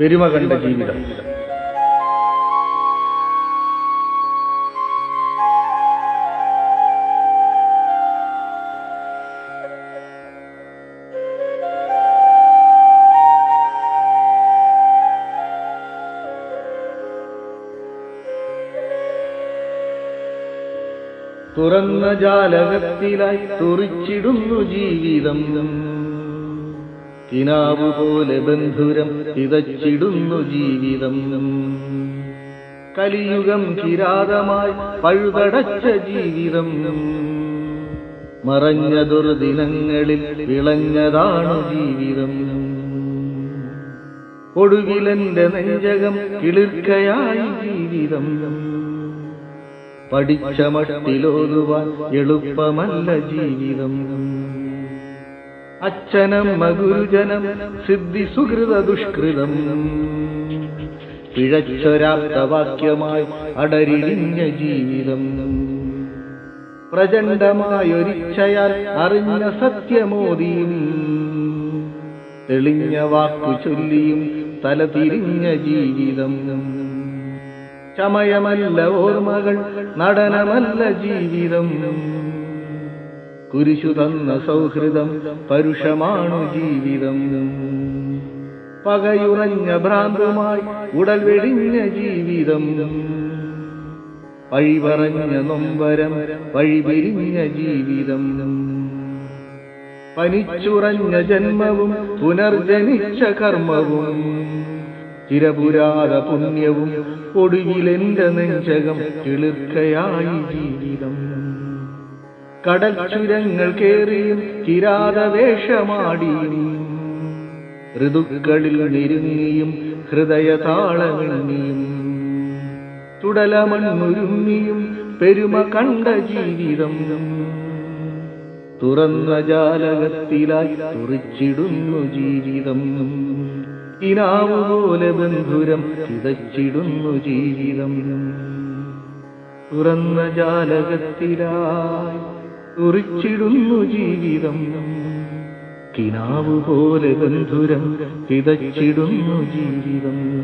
പെരുമ കണ്ട ജീവിതം. തുറന്ന ജാലകത്തിലായി തുറിച്ചിടുന്നു ജീവിതം. കിനാവ് പോലെ ബന്ധുരം ഇതച്ചിടുന്നു ജീവിതം. കലിയുഗം കിരാതമായി പഴുതടച്ച ജീവിതം. മറഞ്ഞ ദുർദിനങ്ങളിൽ വിളഞ്ഞതാണ് ജീവിതം. ഒടുവിലെന്റെ നെഞ്ചകം കിളിർക്കയായി ജീവിതം. പഠിച്ച മട്ടിലോതുവാൻ എളുപ്പമല്ല ജീവിതം. അച്ഛനമ്മ മകുരുജനം സിദ്ധി സുഹൃത ദുഷ്കൃതം. പിഴച്ചൊരാപ്തവാക്യമായി അടരിഞ്ഞ ജീവിതം. പ്രചണ്ഡമായൊരിച്ഛയാൽ അറിഞ്ഞ സത്യമോദിയും തെളിഞ്ഞ വാക്കു ചൊല്ലിയും തലതിരിഞ്ഞ ജീവിതം. ചമയമല്ല ഓർമ്മകൾ നടനമല്ല ജീവിതം. കുരിശു തന്ന സൗഹൃദം പരുഷമാണു ജീവിതം. പകയുറഞ്ഞ ഭ്രാന്തമായി ഉടൽ വെടിഞ്ഞ ജീവിതം. വഴി പറഞ്ഞ നൊമ്പരം വഴി പിരിഞ്ഞ ജീവിതം. പനിച്ചുറഞ്ഞ ജന്മവും പുനർജനിച്ച കർമ്മവും. ചിരപുരാത പുണ്യവും ഒടുവിലെന്റെ നെഞ്ചകം കിളിർക്കയായി ജീവിതം. കടൽ ചുരങ്ങൾ കേറിയും കിരാത വേഷമാടിയും ഋതുക്കളിൽ നിരുങ്ങിയും ഹൃദയ താളങ്ങിയും തുടലമണ്ണുരുങ്ങിയും പെരുമ കണ്ട ജീവിതം. തുറന്ന ജാലകത്തിലായി തുറിച്ചിടുന്നു ജീവിതം. ഇനാവ് പോലെ ബന്ധുരം ചിതച്ചിടുന്നു ജീവിതം. തുറന്ന ജാലകത്തിലായി തുറിച്ചിടുന്നു ജീവിതം. കിനാവ് പോലെ ബന്ധുരം ചിതച്ചിടുന്നു ജീവിതം.